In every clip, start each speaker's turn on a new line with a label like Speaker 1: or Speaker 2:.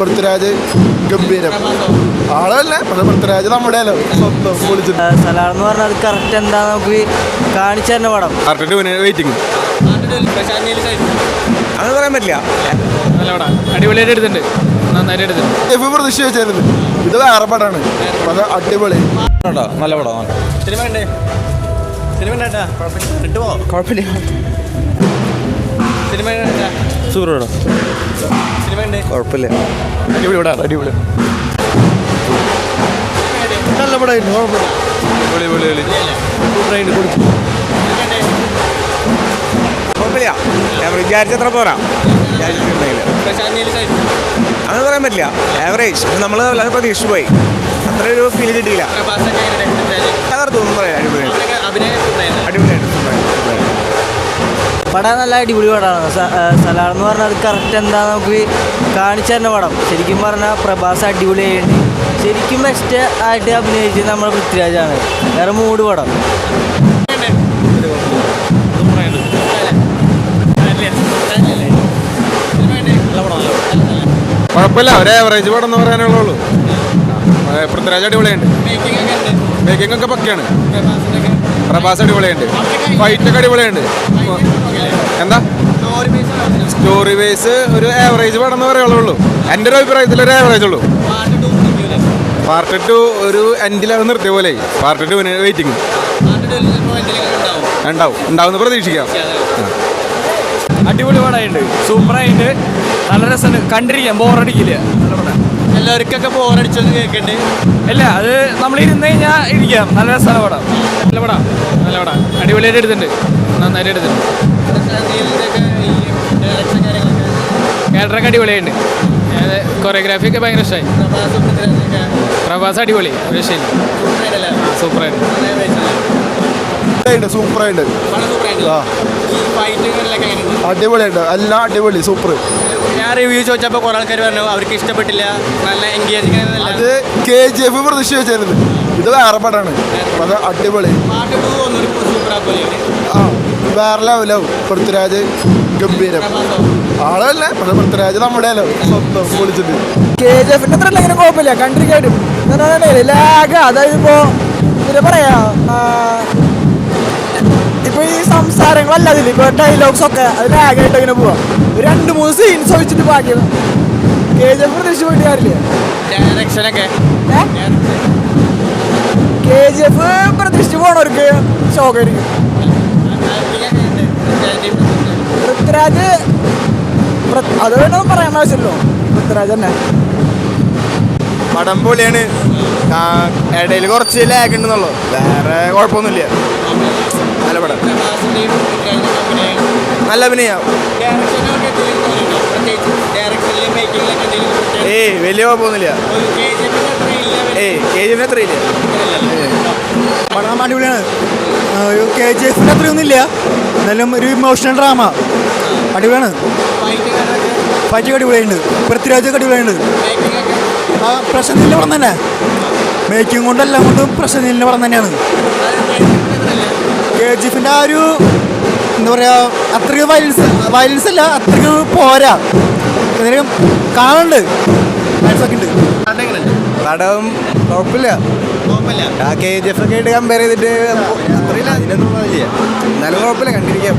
Speaker 1: പൃഥ്വിരാജ് ഗംഭീരം. ആളല്ല? പക്ഷെ പൃഥ്വിരാജ് നമ്മുടെ സ്വന്തം
Speaker 2: സലാർ എന്ന് പറഞ്ഞാൽ അത് കറക്റ്റ് എന്താ നമുക്ക് കാണിച്ചു തരുന്ന പടം.
Speaker 1: വെയിറ്റിംഗ്
Speaker 3: അത് പറയാൻ പറ്റില്ല.
Speaker 4: അടിപൊളിയായിട്ട് എടുത്തിട്ടുണ്ട്. നന്നായിട്ട് എടുത്തിട്ടുണ്ട്.
Speaker 1: എഫ് പ്രതീക്ഷ വെച്ചായിരുന്നു ഇത് വേറെ പടമാണ് അടിപൊളി.
Speaker 3: നല്ല പടം
Speaker 5: സിനിമ ഉണ്ട് സിനിമ പോ.
Speaker 3: കുഴപ്പമില്ല.
Speaker 5: സിനിമ
Speaker 3: സൂപ്പർ പടം കുഴപ്പമില്ല.
Speaker 4: അടിപൊളി പടം അടിപൊളി.
Speaker 1: നല്ല പടമായിരുന്നു കുഴപ്പമില്ല.
Speaker 3: കുഴപ്പമില്ല. ഞാൻ വിചാരിച്ചത്ര പോരാ. വിചാരിച്ചിട്ടുണ്ടെങ്കിൽ അത് പറയാൻ പറ്റില്ല. ആവറേജ് നമ്മൾ വല്ലാതെ പ്രതീക്ഷിച്ചു പോയി അത്ര ഒരു ഫീൽ കിട്ടിയില്ല തകർത്തൊന്നും പറയാം അടിപൊളിയായിട്ട്.
Speaker 2: പടം നല്ല അടിപൊളി പടമാണ്. സലാർ എന്ന് പറഞ്ഞാൽ അത് കറക്റ്റ് എന്താ നമുക്ക് കാണിച്ചു തരുന്ന പടം. ശരിക്കും പറഞ്ഞാൽ പ്രഭാസ് അടിപൊളിയായിട്ട് ശരിക്കും ബെസ്റ്റ് ആയിട്ട് അഭിനയിച്ചത് നമ്മുടെ പൃഥ്വിരാജാണ് വേറെ മൂട് പടം.
Speaker 1: കുഴപ്പമില്ല. ഒരു ആവറേജ് പടം എന്ന് പറയാനുള്ളൂ പൃഥ്വിരാജ് അടിപൊളിയുണ്ട്. മേക്കിംഗ് ഒക്കെ പക്കയാണ്. പ്രഭാസ് അടിപൊളിയുണ്ട് ഫൈറ്റൊക്കെ അടിപൊളിയുണ്ട് എന്താ. സ്റ്റോറി ബേസ് ഒരു ആവറേജ് പടം പറയുള്ളൂ എന്റെ ഒരു അഭിപ്രായത്തിൽ ഒരു ആവറേജ് ഉള്ളൂ? പാർട്ട് ടു ഒരു എൻഡിലത് നിർത്തിയ പോലെ പാർട്ട് ടുവിന് വെയിറ്റിംഗ്
Speaker 5: ഉണ്ടാവും.
Speaker 1: ഉണ്ടാവും പ്രതീക്ഷിക്കാം.
Speaker 4: അടിപൊളി പടമായിട്ടുണ്ട് സൂപ്പറായിട്ട് നല്ല രസമുണ്ട്. കണ്ടിരിക്കാം. ബോറടിക്കില്ല
Speaker 5: എല്ലാവർക്കൊക്കെ ബോറടിച്ചൊന്ന് കേൾക്കണ്ടേ
Speaker 4: അല്ല അത് നമ്മൾ ഇരുന്ന് കഴിഞ്ഞാൽ ഇരിക്കാം. നല്ല രസമാണ് പടം നല്ല പടം. നല്ല പടം. അടിപൊളിയായിട്ട് എടുത്തിട്ടുണ്ട്. നന്നായിട്ട് എടുത്തിട്ടുണ്ട്. ക്യാരക്ടറൊക്കെ അടിപൊളിയായിട്ടുണ്ട്. കൊറിയോഗ്രാഫി ഒക്കെ ഭയങ്കര ഇഷ്ടമായി
Speaker 5: പ്രഭാസ്
Speaker 4: അടിപൊളി. ഒരു
Speaker 5: ശരി
Speaker 4: സൂപ്പറായിട്ട്.
Speaker 5: സൂപ്പർ
Speaker 1: സൂപ്പറായിട്ട്? ആ. അടിപൊളിയുണ്ട് എല്ലാം അടിപൊളി സൂപ്പർ
Speaker 5: ഞാൻ റിവ്യൂ ചോദിച്ചപ്പോൾ കുറെ ആൾക്കാർ പറഞ്ഞു അവർക്ക് ഇഷ്ടപ്പെട്ടില്ല നല്ല എൻഗേജിങ്
Speaker 1: അത് കെ ജി എഫ് പ്രതീക്ഷ വെച്ചായിരുന്നു ഇത് വേറെ പടമാണ്. അത് അടിപൊളി. ആ വേറെ ലെവലാവും പൃഥ്വിരാജ് ഗംഭീരം. ആളല്ല പക്ഷെ പൃഥ്വിരാജ് നമ്മുടെ അല്ലോ സ്വന്തം പൊളിച്ചിട്ട്.
Speaker 6: കെ ജി എഫിന്റെ അത്ര ഇങ്ങനെ കുഴപ്പമില്ല. കണ്ടിരിക്കായിട്ടും ലാഗ്. അതായത് ഇപ്പോ എന്താ പറയാ ആ, ഇപ്പൊ ഈ സംസാരങ്ങളല്ല അതിൽ ഇപ്പൊ ഡയലോഗ്സ് ഒക്കെ അത് ലാഗായിട്ട് ഇങ്ങനെ പോവാ. ഒരു രണ്ട് മൂന്ന് സീൻസ് ഒഴിച്ചിട്ട് ബാക്കി. കെ ജി എഫ് പ്രതീക്ഷിച്ച് പോയിട്ട് കാര്യമില്ല
Speaker 5: ഡയറക്ഷനൊക്കെ
Speaker 6: കെ ജി എഫ് പ്രതീക്ഷിച്ച് പോണവർക്ക് ശോകമായിരിക്കും. പൃഥ്വിരാജ് അത് വേണം പറയാൻ ആവശ്യമല്ലോ പൃഥ്വിരാജ് തന്നെ.
Speaker 3: പടം പൊളിയാണ്. ഇടയിൽ കുറച്ച് ലാഗ് ഉണ്ടെന്നുള്ളൂ. വേറെ കുഴപ്പമൊന്നുമില്ല. നല്ല പടം നല്ല അഭിനയം. ഏയ് വലിയ കുഴപ്പമൊന്നുമില്ല. ഏയ് കെ ജി എഫിന് അത്രയില്ല ഇല്ല
Speaker 6: പടം അടിപൊളിയാണ്. ഒരു കെ ജി എഫിന് അത്രയൊന്നുമില്ല എന്നാലും ഒരു ഇമോഷണൽ ഡ്രാമ അടിപൊളിയാണ്. ഫൈറ്റ് അടിപൊളിയുണ്ട് പൃഥ്വിരാജൊക്കെ അടിപൊളിയുണ്ട് ആ പ്രശാന്തിന്റെ പടം തന്നെ. മേക്കിംഗ് കൊണ്ടെല്ലാം കൊണ്ടും പ്രശാന്തിന്റെ പടം തന്നെയാണ്. കെ ജി എഫിന്റെ ആ ഒരു എന്താ പറയുക അത്രയ്ക്ക് വയലൻസ് വയലൻസ് അല്ല അത്രയ്ക്ക് പോരാ. എന്തെങ്കിലും കാണുന്നുണ്ട്. ഉണ്ട്.
Speaker 3: പടം കുഴപ്പമില്ല. ആ കെ ജി എഫ് ഒക്കെ ആയിട്ട് കമ്പയർ ചെയ്തിട്ട് അതിനൊന്നും എന്നാലും കുഴപ്പമില്ല കണ്ടിരിക്കാം.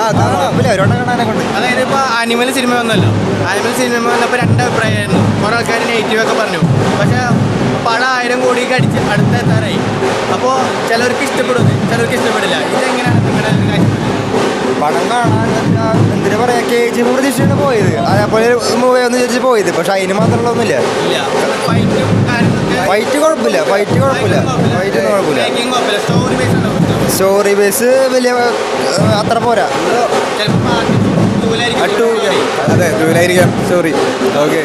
Speaker 3: ആ കാണാം കുഴപ്പമില്ല ഒരുവണ്ണം കാണാനൊക്കെ ഉണ്ട്.
Speaker 5: അതായത് ഇപ്പോൾ അനിമൽ സിനിമ വന്നല്ലോ. അനിമൽ സിനിമ വന്നപ്പോൾ രണ്ട് അഭിപ്രായമായിരുന്നു. കുറേ ആൾക്കാർ നെഗറ്റീവ് ഒക്കെ പറഞ്ഞു. പക്ഷേ പടം ആയിരം കോടിക്ക് അടിച്ച് അടുത്തെത്താറായി. അപ്പോൾ ചിലർക്ക് ഇഷ്ടപ്പെടും ഇത്, ചിലർക്ക് ഇഷ്ടപ്പെടില്ല. ഇതെങ്ങനെയാണ് നിങ്ങളുടെ?
Speaker 3: പടം കാണാൻ എന്തിനാ പറയാ കെ ജി എഫ് പ്രതീക്ഷയാണ് പോയത്. അതേപോലെ മൂവി ഒന്ന് ചോദിച്ച് പോയത്. പക്ഷെ അതിന് മാത്രമുള്ള ഒന്നുമില്ല
Speaker 5: ഫൈറ്റ്
Speaker 3: കുഴപ്പമില്ല ഫൈറ്റ് കുഴപ്പമില്ല. ഫൈറ്റ് ഒന്നും കുഴപ്പമില്ല.
Speaker 5: സ്റ്റോറി ബേസ്
Speaker 3: വലിയ അത്ര പോരാ. അതെ ദൂരായിരിക്കാം സോറി ഓക്കെ